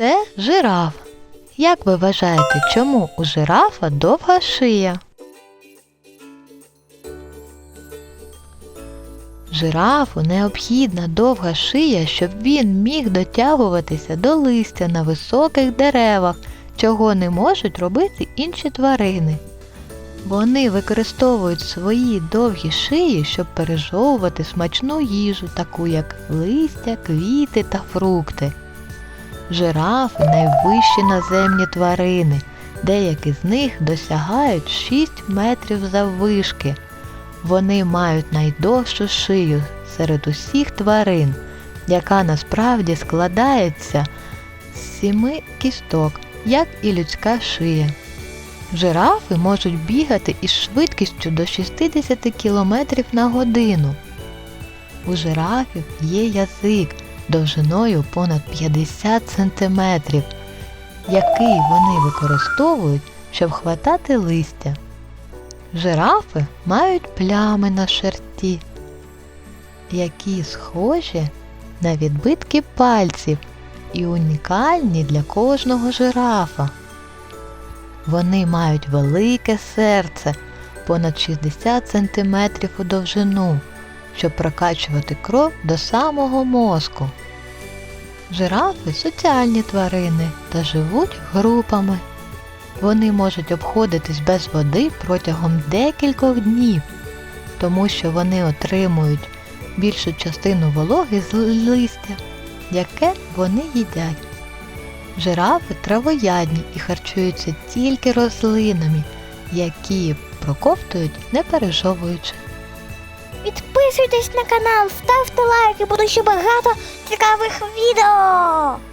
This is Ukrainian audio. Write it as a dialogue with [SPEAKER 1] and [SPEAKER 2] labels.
[SPEAKER 1] Це жираф. Як ви вважаєте, чому у жирафа довга шия? Жирафу необхідна довга шия, щоб він міг дотягуватися до листя на високих деревах, чого не можуть робити інші тварини. Вони використовують свої довгі шиї, щоб пережовувати смачну їжу, таку як листя, квіти та фрукти. Жирафи найвищі наземні тварини. Деякі з них досягають 6 метрів заввишки. Вони мають найдовшу шию серед усіх тварин, яка насправді складається з сіми кісток, як і людська шия. Жирафи можуть бігати із швидкістю до 60 км на годину. У жирафів є язик довжиною понад 50 см, який вони використовують, щоб хватати листя. Жирафи мають плями на шерсті, які схожі на відбитки пальців і унікальні для кожного жирафа. Вони мають велике серце понад 60 см у довжину, щоб прокачувати кров до самого мозку. Жирафи соціальні тварини та живуть групами. Вони можуть обходитись без води протягом декількох днів, тому що вони отримують більшу частину вологи з листя, яке вони їдять. Жирафи травоядні і харчуються тільки рослинами, які проковтують, не пережовуючи.
[SPEAKER 2] Підписуйтесь на канал, ставте лайки, буде ще багато цікавих відео.